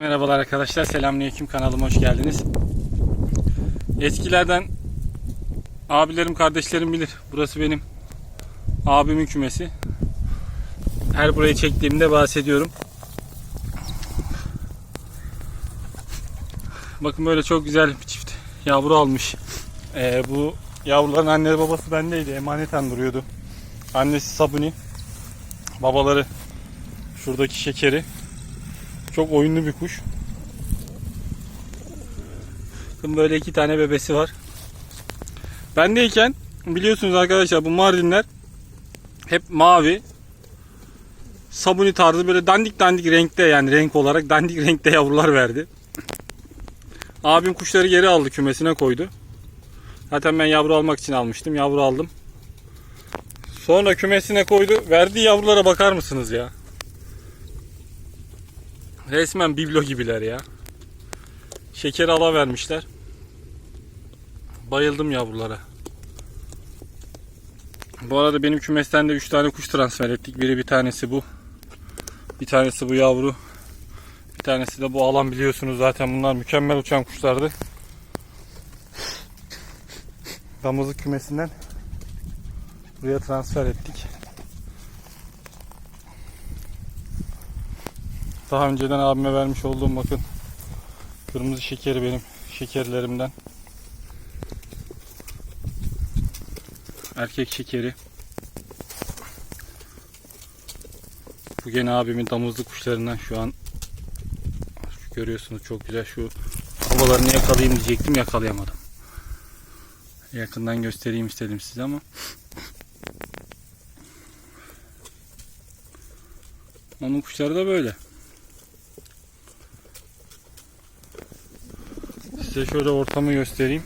Merhabalar arkadaşlar, selamünaleyküm kanalıma hoş geldiniz. Eskilerden abilerim, kardeşlerim bilir. Burası benim abimin kümesi. Her burayı çektiğimde bahsediyorum. Bakın böyle çok güzel bir çift yavru almış. Ee, bu yavruların anne babası bendeydi. Emaneten duruyordu. Annesi Sabuni. Babaları şuradaki şekeri. Çok oyunlu bir kuş. Bakın böyle iki tane bebesi var. Bendeyken biliyorsunuz arkadaşlar bu Mardinler hep mavi. Sabuni tarzı böyle dandik dandik renkte yani renk olarak dandik renkte yavrular verdi. Abim kuşları geri aldı kümesine koydu. Zaten ben yavru almak için almıştım. Yavru aldım. Sonra kümesine koydu. Verdiği yavrulara bakar mısınız ya? Resmen biblo gibiler ya. Şeker ala vermişler. Bayıldım yavrulara. Bu arada benim kümesten de 3 tane kuş transfer ettik. Biri bir tanesi bu. Bir tanesi bu yavru. Bir tanesi de bu alan biliyorsunuz zaten bunlar mükemmel uçan kuşlardı. Damızlık kümesinden buraya transfer ettik. Daha önceden abime vermiş olduğum bakın kırmızı şekeri benim şekerlerimden. Erkek şekeri. Bu gene abimin damızlı kuşlarından şu an şu görüyorsunuz çok güzel şu havalarını yakalayayım diyecektim yakalayamadım. Yakından göstereyim istedim size ama onun kuşları da böyle. Size şöyle ortamı göstereyim.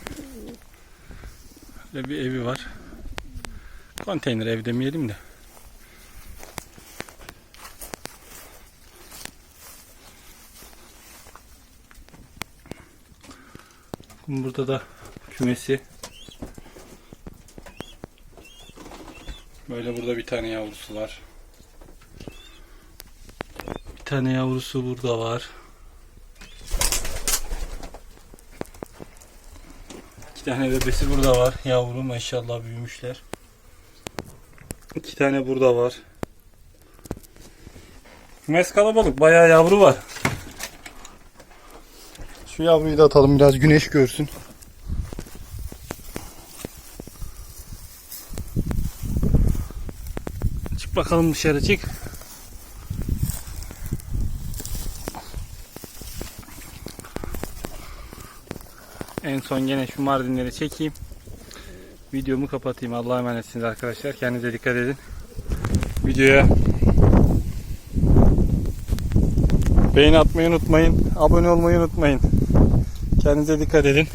Böyle bir evi var. Konteyner ev demeyelim de. Burada da kümesi. Böyle burada bir tane yavrusu var. Bir tane yavrusu burada var. İki tane bebesi burada var. Yavru maşallah büyümüşler. İki tane burada var. Kümes kalabalık. Bayağı yavru var. Şu yavruyu da atalım biraz güneş görsün. Çık bakalım dışarı çık. En son gene şu mardinleri çekeyim. Videomu kapatayım. Allah'a emanetsiniz arkadaşlar. Kendinize dikkat edin. Videoya beğeni atmayı unutmayın. Abone olmayı unutmayın. Kendinize dikkat edin.